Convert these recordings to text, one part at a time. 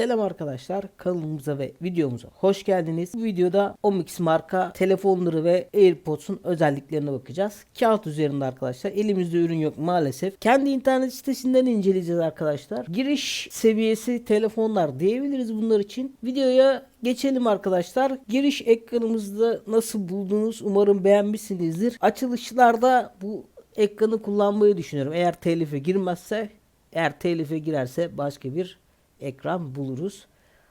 Selam arkadaşlar kanalımıza ve videomuza hoş geldiniz. Bu videoda Omix marka telefonları ve AirPods'un özelliklerine bakacağız. Kağıt üzerinde arkadaşlar elimizde ürün yok maalesef. Kendi internet sitesinden inceleyeceğiz arkadaşlar. Giriş seviyesi telefonlar diyebiliriz bunlar için. Videoya geçelim arkadaşlar. Giriş ekranımızda nasıl buldunuz umarım beğenmişsinizdir. Açılışlarda bu ekranı kullanmayı düşünüyorum. Eğer telife girmezse eğer telife girerse başka bir ekran buluruz.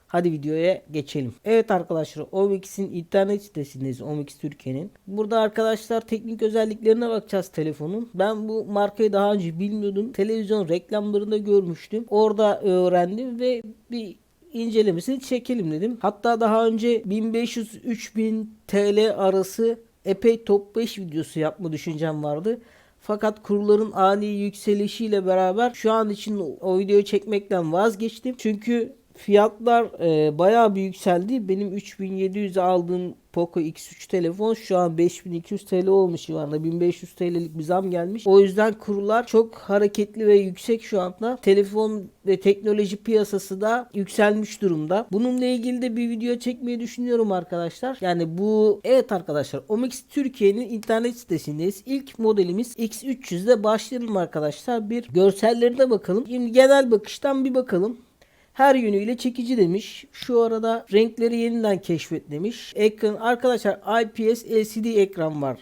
Hadi videoya geçelim. Evet arkadaşlar Omix'in internet sitesindeyiz. Omix Türkiye'nin. Burada arkadaşlar teknik özelliklerine bakacağız telefonun. Ben bu markayı daha önce bilmiyordum. Televizyon reklamlarında görmüştüm. Orada öğrendim ve bir incelemesini çekelim dedim. Hatta daha önce 1500-3000 TL arası epey top 5 videosu yapma düşüncem vardı. Fakat kurların ani yükselişiyle beraber şu an için o videoyu çekmekten vazgeçtim. Çünkü fiyatlar e, bayağı bir yükseldi. Benim 3700'e aldığım Poco X3 telefon şu an 5200 TL olmuş civarında. 1500 TL'lik bir zam gelmiş. O yüzden kurlar çok hareketli ve yüksek şu anda. Telefon ve teknoloji piyasası da yükselmiş durumda. Bununla ilgili de bir video çekmeyi düşünüyorum arkadaşlar. Yani bu evet arkadaşlar Omix Türkiye'nin internet sitesindeyiz. İlk modelimiz X300'de başlayalım arkadaşlar. Bir görsellerine bakalım. Şimdi genel bakıştan bir bakalım. Her yönüyle çekici demiş. Şu arada renkleri yeniden keşfet demiş. Ekran arkadaşlar IPS LCD ekran var.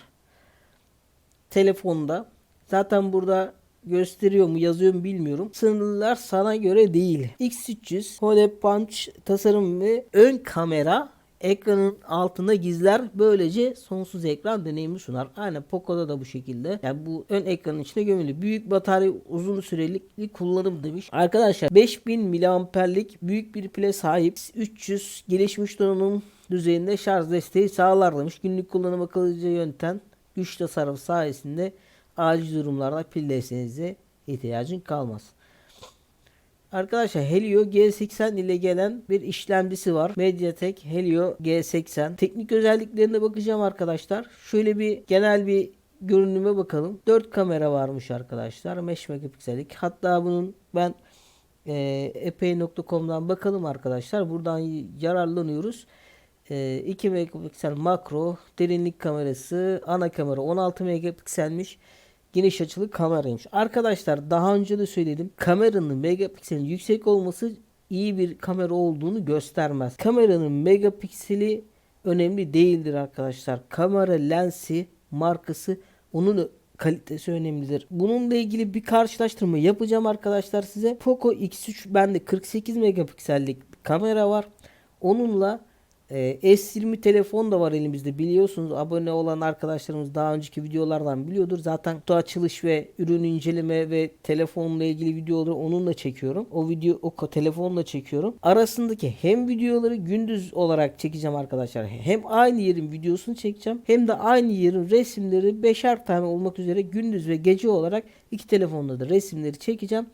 Telefonda. Zaten burada gösteriyor mu yazıyor mu bilmiyorum. Sınırlar sana göre değil. X300 Hole Punch tasarım ve ön kamera ekranın altında gizler. Böylece sonsuz ekran deneyimi sunar. Aynen Poco'da da bu şekilde. Yani bu ön ekranın içine gömülü. Büyük batarya uzun sürelik kullanım demiş. Arkadaşlar 5000 miliamperlik büyük bir pile sahip. 300 gelişmiş donanım düzeyinde şarj desteği sağlar demiş. Günlük kullanım akıllıca yöntem güç tasarruf sayesinde acil durumlarda pil desteğinize ihtiyacın kalmaz. Arkadaşlar Helio G80 ile gelen bir işlemcisi var. MediaTek Helio G80. Teknik özelliklerine bakacağım arkadaşlar. Şöyle bir genel bir görünüme bakalım. 4 kamera varmış arkadaşlar. 5 megapiksellik. Hatta bunun ben e, epey.com'dan bakalım arkadaşlar. Buradan yararlanıyoruz. E, 2 megapiksel makro, derinlik kamerası, ana kamera 16 megapikselmiş geniş açılı kameraymış. Arkadaşlar daha önce de söyledim. Kameranın megapikselin yüksek olması iyi bir kamera olduğunu göstermez. Kameranın megapikseli önemli değildir arkadaşlar. Kamera lensi, markası, onun kalitesi önemlidir. Bununla ilgili bir karşılaştırma yapacağım arkadaşlar size. Poco X3 bende 48 megapiksellik kamera var. Onunla ee, S20 telefon da var elimizde biliyorsunuz. Abone olan arkadaşlarımız daha önceki videolardan biliyordur. Zaten kutu açılış ve ürün inceleme ve telefonla ilgili videoları onunla çekiyorum. O video o telefonla çekiyorum. Arasındaki hem videoları gündüz olarak çekeceğim arkadaşlar. Hem aynı yerin videosunu çekeceğim. Hem de aynı yerin resimleri beşer tane olmak üzere gündüz ve gece olarak iki telefonda da resimleri çekeceğim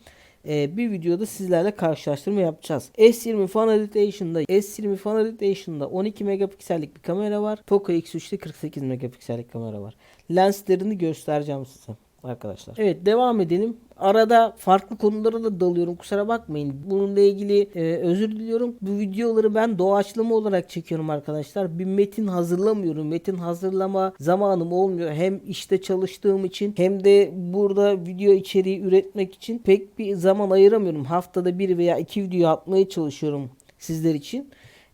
e, bir videoda sizlerle karşılaştırma yapacağız. S20 Fan Editation'da S20 Fan Editation'da 12 megapiksellik bir kamera var. Poco X3'te 48 megapiksellik kamera var. Lenslerini göstereceğim size arkadaşlar. Evet devam edelim. Arada farklı konulara da dalıyorum. Kusura bakmayın. Bununla ilgili e, özür diliyorum. Bu videoları ben doğaçlama olarak çekiyorum arkadaşlar. Bir metin hazırlamıyorum. Metin hazırlama zamanım olmuyor. Hem işte çalıştığım için hem de burada video içeriği üretmek için pek bir zaman ayıramıyorum. Haftada bir veya iki video atmaya çalışıyorum sizler için.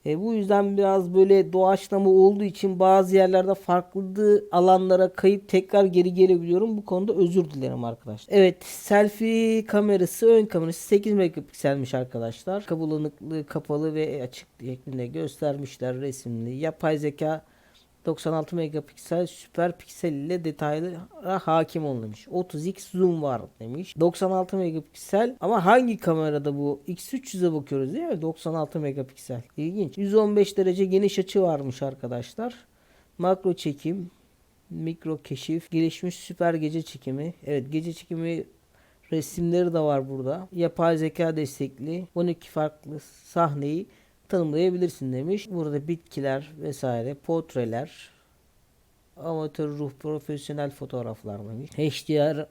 E, bu yüzden biraz böyle doğaçlama olduğu için bazı yerlerde farklı alanlara kayıp tekrar geri gelebiliyorum. Bu konuda özür dilerim arkadaşlar. Evet selfie kamerası ön kamerası 8 megapikselmiş arkadaşlar. Bulanıklığı kapalı ve açık şeklinde göstermişler resimli. Yapay zeka 96 megapiksel süper piksel ile detaylara hakim ol demiş. 30x zoom var demiş. 96 megapiksel ama hangi kamerada bu? X300'e bakıyoruz değil mi? 96 megapiksel. İlginç. 115 derece geniş açı varmış arkadaşlar. Makro çekim, mikro keşif, gelişmiş süper gece çekimi. Evet gece çekimi resimleri de var burada. Yapay zeka destekli 12 farklı sahneyi tanımlayabilirsin demiş. Burada bitkiler vesaire, portreler, amatör ruh profesyonel fotoğraflar demiş. HDR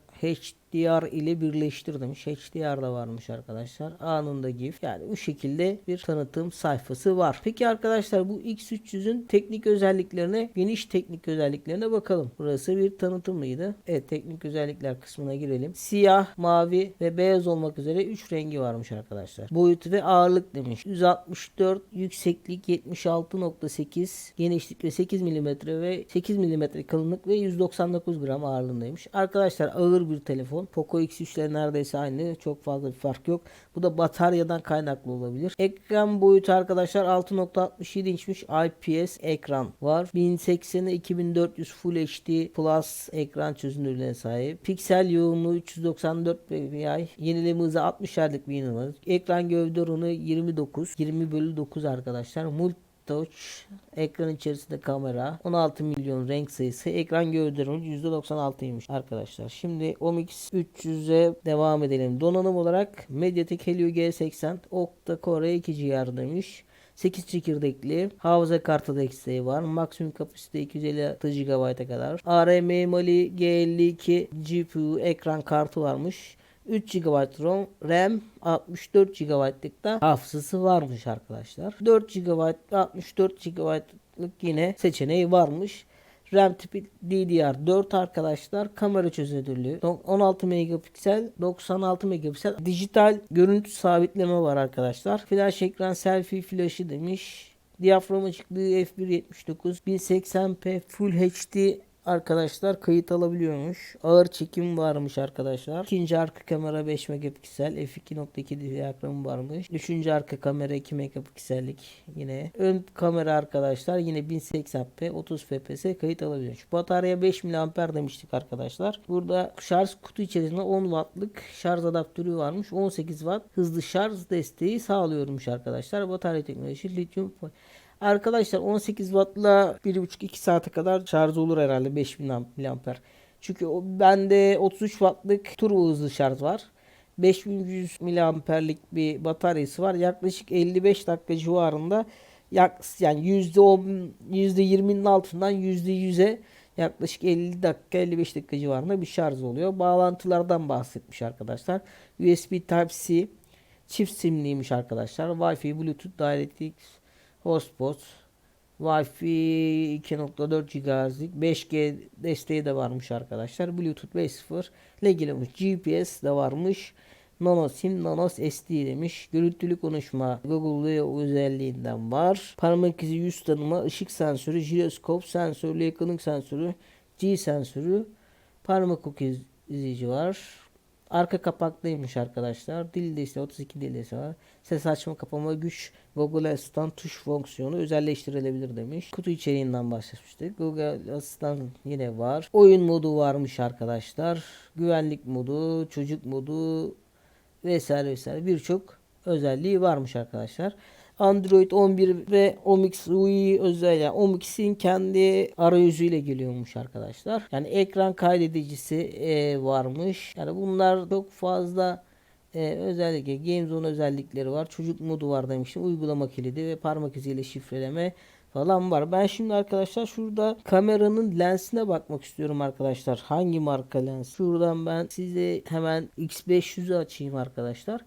HDR ile birleştir demiş. HDR da varmış arkadaşlar. Anında GIF. Yani bu şekilde bir tanıtım sayfası var. Peki arkadaşlar bu X300'ün teknik özelliklerine, geniş teknik özelliklerine bakalım. Burası bir tanıtımlıydı. Evet teknik özellikler kısmına girelim. Siyah, mavi ve beyaz olmak üzere 3 rengi varmış arkadaşlar. Boyutu ve ağırlık demiş. 164, yükseklik 76.8, genişlik ve 8 mm ve 8 mm kalınlık ve 199 gram ağırlığındaymış. Arkadaşlar ağır bir telefon. Poco X3 ile neredeyse aynı. Çok fazla bir fark yok. Bu da bataryadan kaynaklı olabilir. Ekran boyutu arkadaşlar 6.67 inçmiş IPS ekran var. 1080'e 2400 Full HD Plus ekran çözünürlüğüne sahip. Piksel yoğunluğu 394 ppi. Yenileme hızı 60 Hz'lik bir yenileme. Ekran gövde oranı 29. 20 bölü 9 arkadaşlar. Multi Touch, ekran içerisinde kamera, 16 milyon renk sayısı, ekran gövdelerinin %96'ymış arkadaşlar. Şimdi OMX 300'e devam edelim. Donanım olarak Mediatek Helio G80 octa-core 2 GR demiş. 8 çekirdekli hafıza kartı desteği var. Maksimum kapasite 256 GB'a kadar. ARM Mali G52 GPU ekran kartı varmış. 3 GB ROM, RAM 64 GB'lık da hafızası varmış arkadaşlar. 4 GB 64 GB'lık yine seçeneği varmış. RAM tipi DDR4 arkadaşlar. Kamera çözünürlüğü 16 megapiksel, 96 megapiksel. Dijital görüntü sabitleme var arkadaşlar. Flash ekran selfie flaşı demiş. Diyafram açıklığı f1.79 1080p Full HD arkadaşlar kayıt alabiliyormuş. Ağır çekim varmış arkadaşlar. İkinci arka kamera 5 megapiksel f2.2 diyaframı varmış. Üçüncü arka kamera 2 megapiksellik yine. Ön kamera arkadaşlar yine 1080p 30 fps kayıt alabiliyormuş. Batarya 5 mAh demiştik arkadaşlar. Burada şarj kutu içerisinde 10 wattlık şarj adaptörü varmış. 18 watt hızlı şarj desteği sağlıyormuş arkadaşlar. Batarya teknolojisi lityum Arkadaşlar 18 wattla 1,5-2 saate kadar şarj olur herhalde 5000 mAh. Çünkü bende 33 wattlık turbo hızlı şarj var. 5100 mAh'lik bir bataryası var. Yaklaşık 55 dakika civarında yani %10 %20'nin altından %100'e yaklaşık 50 dakika 55 dakika civarında bir şarj oluyor. Bağlantılardan bahsetmiş arkadaşlar. USB Type-C çift simliymiş arkadaşlar. Wi-Fi, Bluetooth, DirectX hotspot, Wi-Fi 2.4 GHz'lik 5G desteği de varmış arkadaşlar. Bluetooth 5.0 ile geliyormuş. GPS de varmış. Nano SIM, Nano SD demiş. Görüntülü konuşma Google özelliğinden var. Parmak izi yüz tanıma, ışık sensörü, jiroskop sensörü, yakınlık sensörü, G sensörü, parmak izleyici var. Arka kapaklıymış arkadaşlar. Dil desteği 32 dil desteği var. Ses açma kapama güç Google Asistan tuş fonksiyonu özelleştirilebilir demiş. Kutu içeriğinden bahsetmiştik. Google Asistan yine var. Oyun modu varmış arkadaşlar. Güvenlik modu, çocuk modu vesaire vesaire birçok özelliği varmış arkadaşlar. Android 11 ve Omix UI özel yani Omix'in kendi arayüzüyle geliyormuş arkadaşlar. Yani ekran kaydedicisi e, varmış. Yani bunlar çok fazla e, özellikle Game Zone özellikleri var. Çocuk modu var demiştim. Uygulama kilidi ve parmak iziyle şifreleme falan var. Ben şimdi arkadaşlar şurada kameranın lensine bakmak istiyorum arkadaşlar. Hangi marka lens? Şuradan ben size hemen X500'ü açayım arkadaşlar.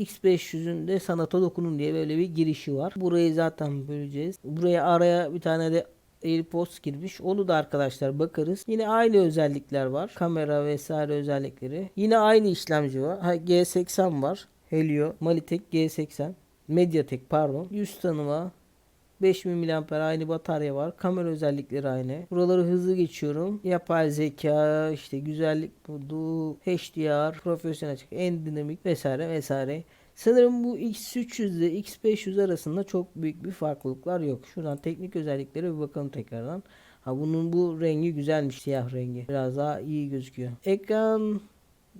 X500'ün de sanata dokunun diye böyle bir girişi var. Burayı zaten böleceğiz. Buraya araya bir tane de AirPods girmiş. Onu da arkadaşlar bakarız. Yine aynı özellikler var. Kamera vesaire özellikleri. Yine aynı işlemci var. Ha, G80 var. Helio, Malitek G80. Mediatek pardon. Yüz tanıma, 5000 mAh aynı batarya var. Kamera özellikleri aynı. Buraları hızlı geçiyorum. Yapay zeka, işte güzellik modu, HDR, profesyonel açık, en dinamik vesaire vesaire. Sanırım bu X300 ile X500 arasında çok büyük bir farklılıklar yok. Şuradan teknik özelliklere bir bakalım tekrardan. Ha bunun bu rengi güzelmiş siyah rengi. Biraz daha iyi gözüküyor. Ekran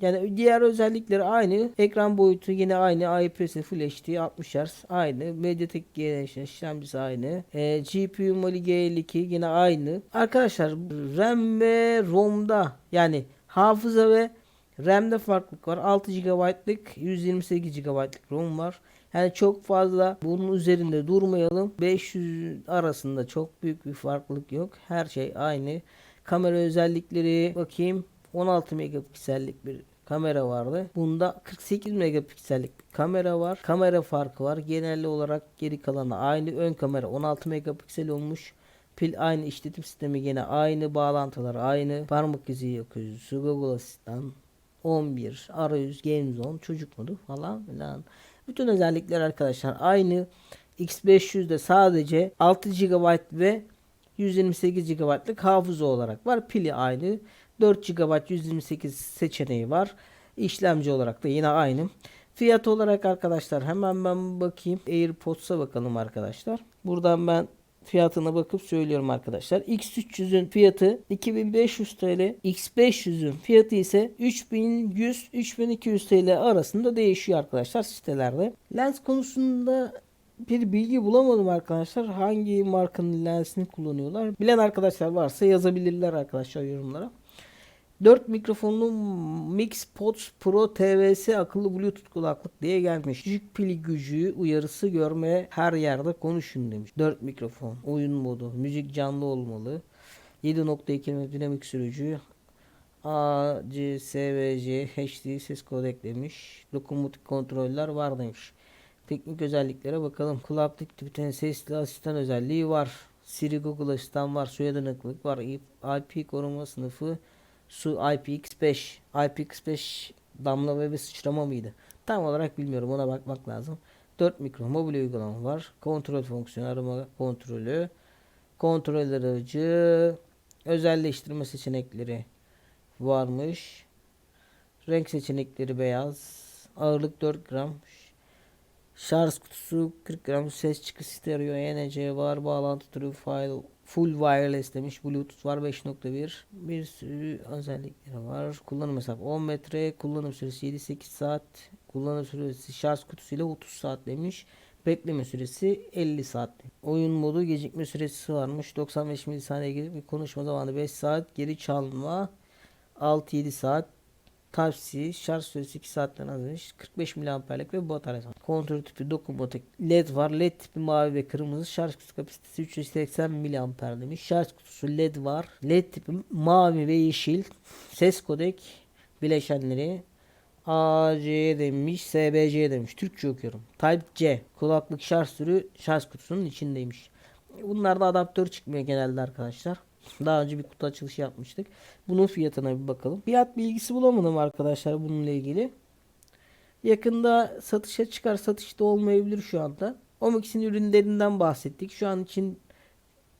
yani diğer özellikleri aynı. Ekran boyutu yine aynı. IPS Full HD 60 Hz aynı. Mediatek G işlemcisi aynı. E, GPU Mali G52 yine aynı. Arkadaşlar RAM ve ROM'da yani hafıza ve RAM'de farklılık var. 6 GB'lık 128 GB'lık ROM var. Yani çok fazla bunun üzerinde durmayalım. 500 arasında çok büyük bir farklılık yok. Her şey aynı. Kamera özellikleri bakayım. 16 megapiksellik bir kamera vardı. Bunda 48 megapiksellik bir kamera var. Kamera farkı var. Genel olarak geri kalanı aynı. Ön kamera 16 megapiksel olmuş. Pil aynı, işletim sistemi gene aynı, bağlantılar aynı. Parmak izi yakıyoruz. Google Asistan 11, arayüz, Game Zone, çocuk modu falan filan. Bütün özellikler arkadaşlar aynı. X500'de sadece 6 GB ve 128 GB'lık hafıza olarak var. Pili aynı. 4 GB 128 seçeneği var. İşlemci olarak da yine aynı. Fiyat olarak arkadaşlar hemen ben bakayım. AirPods'a bakalım arkadaşlar. Buradan ben fiyatına bakıp söylüyorum arkadaşlar. X300'ün fiyatı 2500 TL. X500'ün fiyatı ise 3100-3200 TL arasında değişiyor arkadaşlar sitelerde. Lens konusunda bir bilgi bulamadım arkadaşlar. Hangi markanın lensini kullanıyorlar? Bilen arkadaşlar varsa yazabilirler arkadaşlar yorumlara. 4 mikrofonlu MixPods Pro TVS akıllı Bluetooth kulaklık diye gelmiş. Düşük pil gücü uyarısı görmeye her yerde konuşun demiş. 4 mikrofon, oyun modu, müzik canlı olmalı. 7.2 mm dinamik sürücü, AC, SVC, HD ses kodek demiş. Dokunmatik kontroller var demiş. Teknik özelliklere bakalım. Kulaklık tipten sesli asistan özelliği var. Siri Google Asistan var. Suya dayanıklılık var. IP koruma sınıfı su IPX5. IPX5 damla ve bir sıçrama mıydı? Tam olarak bilmiyorum. Ona bakmak lazım. 4 mikro mobil uygulama var. Kontrol fonksiyonu arama kontrolü. Kontrol aracı. Özelleştirme seçenekleri varmış. Renk seçenekleri beyaz. Ağırlık 4 gram. Şarj kutusu 40 gram. Ses çıkısı stereo. NFC var. Bağlantı türü file full wireless demiş. Bluetooth var 5.1. Bir sürü özellikleri var. Kullanım mesafesi 10 metre. Kullanım süresi 7-8 saat. Kullanım süresi şarj kutusuyla 30 saat demiş. Bekleme süresi 50 saat. Oyun modu gecikme süresi varmış. 95 milisaniye gibi bir konuşma zamanı 5 saat. Geri çalma 6-7 saat. Type-C şarj süresi 2 saatten azmış. 45 miliamperlik ve bataryası var. Kontrol tipi dokunmatik LED var. LED tipi mavi ve kırmızı. Şarj kutusu kapasitesi 380 miliamper demiş. Şarj kutusu LED var. LED tipi mavi ve yeşil. Ses kodek bileşenleri AC demiş, SBC demiş. Türkçe okuyorum. Type C. Kulaklık şarj türü şarj kutusunun içindeymiş. Bunlarda adaptör çıkmıyor genelde arkadaşlar. Daha önce bir kutu açılışı yapmıştık. Bunun fiyatına bir bakalım. Fiyat bilgisi bulamadım arkadaşlar bununla ilgili. Yakında satışa çıkar. Satışta olmayabilir şu anda. Omix'in ürünlerinden bahsettik. Şu an için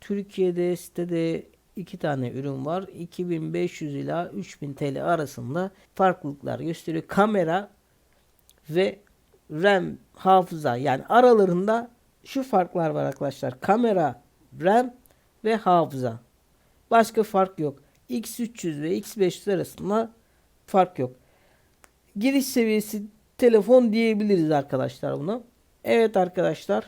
Türkiye'de sitede iki tane ürün var. 2500 ila 3000 TL arasında farklılıklar gösteriyor. Kamera ve RAM hafıza yani aralarında şu farklar var arkadaşlar. Kamera, RAM ve hafıza. Başka fark yok. X300 ve X500 arasında fark yok. Giriş seviyesi telefon diyebiliriz arkadaşlar buna. Evet arkadaşlar.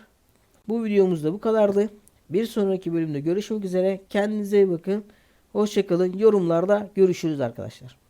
Bu videomuz da bu kadardı. Bir sonraki bölümde görüşmek üzere. Kendinize iyi bakın. Hoşçakalın. Yorumlarda görüşürüz arkadaşlar.